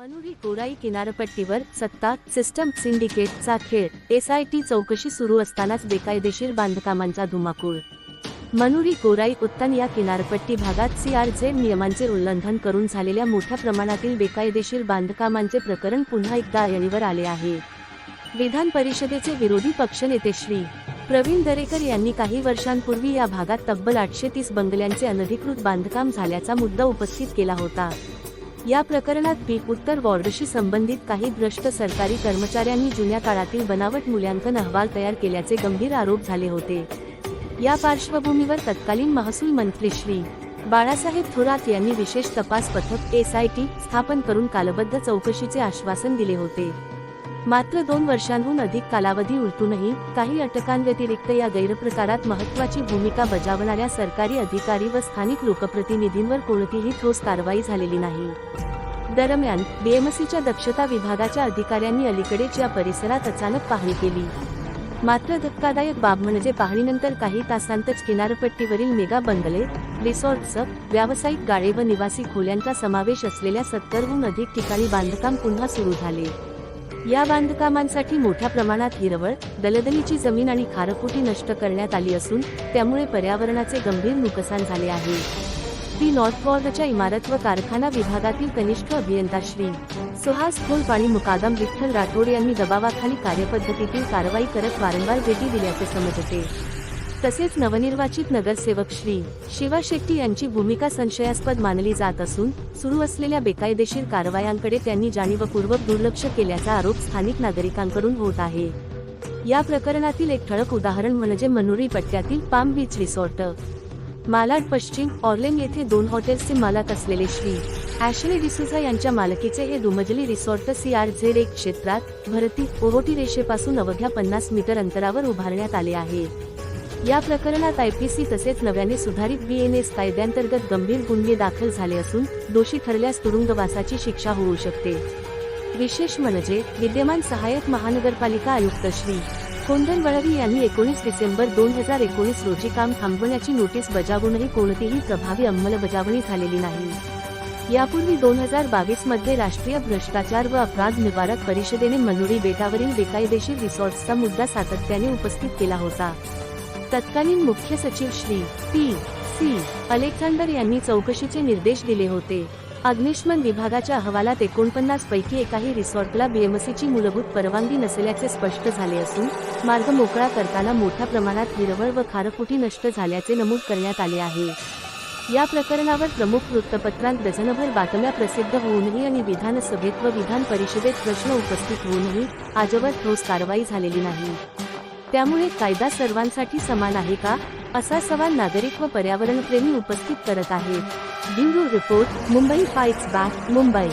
मनुरी Core i किनारपट्टीवर सत्ता system सिंडिकेटचा खेळ. एसआयटी चौकशी सुरू असतानाच बेकायदेशीर बांधकामांचा धुमाकूळ. मनुरी कोराई उत्तन या किनारपट्टी भागात सीआरझेड नियमांचे उल्लंघन करून झालेल्या मोठ्या प्रमाणातील बेकायदेशीर बांधकामांचे प्रकरण पुन्हा एकदा ऐरणीवर आले आहे. विधान परिषदेचे विरोधी पक्षनेते श्री. प्रवीण दरेकर यांनी काही वर्षांपूर्वी या भागात तब्बल आठशे तीस बंगल्यांचे अनधिकृत बांधकाम झाल्याचा मुद्दा उपस्थित केला होता. या प्रकरणात पीक उत्तर वॉर्डशी संबंधित काही भ्रष्ट सरकारी कर्मचाऱ्यांनी जुन्या काळातील बनावट मूल्यांकन अहवाल तयार केल्याचे गंभीर आरोप झाले होते. या पार्श्वभूमीवर तत्कालीन महसूल मंत्री श्री. बाळासाहेब थोरात यांनी विशेष तपास पथक एसआयटी स्थापन करून कालबद्ध चौकशीचे आश्वासन दिले होते. मात्र दोन वर्षांहून अधिक कालावधी उलटूनही काही अटकांव्यतिरिक्त या गैरप्रकारात महत्वाची भूमिका बजावणाऱ्या सरकारी अधिकारी व स्थानिक लोकप्रतिनिधींवर कोणतीही ठोस कारवाई झालेली नाही. दरम्यान बीएमसीच्या दक्षता विभागाच्या अधिकाऱ्यांनी अलीकडेच या परिसरात अचानक पाहणी केली. मात्र धक्कादायक बाब म्हणजे पाहणीनंतर काही तासांतच किनारपट्टीवरील मेगा बंगले रिसॉर्ट्स व्यावसायिक गाळे व निवासी खोल्यांचा समावेश असलेल्या सत्तरहून अधिक ठिकाणी बांधकाम पुन्हा सुरू झाले. या बांधकामांसाठी मोठ्या प्रमाणात हिरवळ दलदलीची जमीन आणि खारफुटी नष्ट करण्यात आली असून त्यामुळे पर्यावरणाचे गंभीर नुकसान झाले आहे. ती नॉर्थ वॉर्डच्या इमारत व कारखाना विभागातील कनिष्ठ अभियंता श्री सुहास खोल आणि मुकादम विठ्ठल राठोड यांनी दबावाखाली कार्यपद्धतीतील कारवाई करत वारंवार भेटी दिल्याचे समजते. तसेच नवनिर्वाचित नगरसेवक श्री शिवा शेट्टी यांची भूमिका संशयास्पद मानली जात असून सुरू असलेल्या बेकायदेशीर कारवायांकडे त्यांनी जाणीवपूर्वक दुर्लक्ष केल्याचा आरोप स्थानिक नागरिकांकडून होत आहे. या प्रकरणातील एक ठळक उदाहरण म्हणजे मनुरी पट्ट्यातील पाम बीच रिसॉर्ट. मालाड पश्चिम ऑर्लेन येथे दोन हॉटेल्सचे मालक असलेले श्री ॲशली डिसुझा यांच्या मालकीचे हे दुमजली रिसॉर्ट सी आर झेड एक क्षेत्रात भरती ओहोटी रेषेपासून अवघ्या पन्नास मीटर अंतरावर उभारण्यात आले आहे. या प्रकरणात आयपीसी तसेच नव्याने सुधारित बीएनएस कायद्यांतर्गत गंभीर गुन्हे दाखल झाले असून दोषी ठरल्यास तुरुंगवासाची शिक्षा होऊ शकते. विशेष म्हणजे विद्यमान सहाय्यक महानगरपालिका आयुक्त श्री कोंडन वळवी यांनी एकोणीस डिसेंबर दोन हजार एकोणीस रोजी काम थांबवण्याची नोटीस बजावूनही कोणतीही प्रभावी अंमलबजावणी झालेली नाही. यापूर्वी दोन हजार बावीसमध्ये राष्ट्रीय भ्रष्टाचार व अपराध निवारक परिषदेने मनुरी बेटावरील बेकायदेशीर रिसॉर्ट्सचा मुद्दा सातत्याने उपस्थित केला होता. तत्कालीन मुख्य सचिव श्री पी सी अलेक्झांडर यांनी चौकशीचे निर्देश दिले होते. अग्निशमन विभागाच्या अहवालात एकोणपन्नास पैकी एकाही रिसॉर्टला बीएमसीची मूलभूत परवानगी नसल्याचे स्पष्ट झाले असून मार्ग मोकळा करताना मोठ्या प्रमाणात हिरवळ व खारफुटी नष्ट झाल्याचे नमूद करण्यात आले आहे. या प्रकरणावर प्रमुख वृत्तपत्रांत डझनभर बातम्या प्रसिद्ध होऊनही आणि विधानसभेत व विधान परिषदेत प्रश्न उपस्थित होऊनही आजवर ठोस कारवाई झालेली नाही. त्यामुळे कायदा सर्वांसाठी समान आहे का? असा सवाल नागरिक व पर्यावरणप्रेमी उपस्थित करत आहेत. Bureau report Mumbai fights back Mumbai.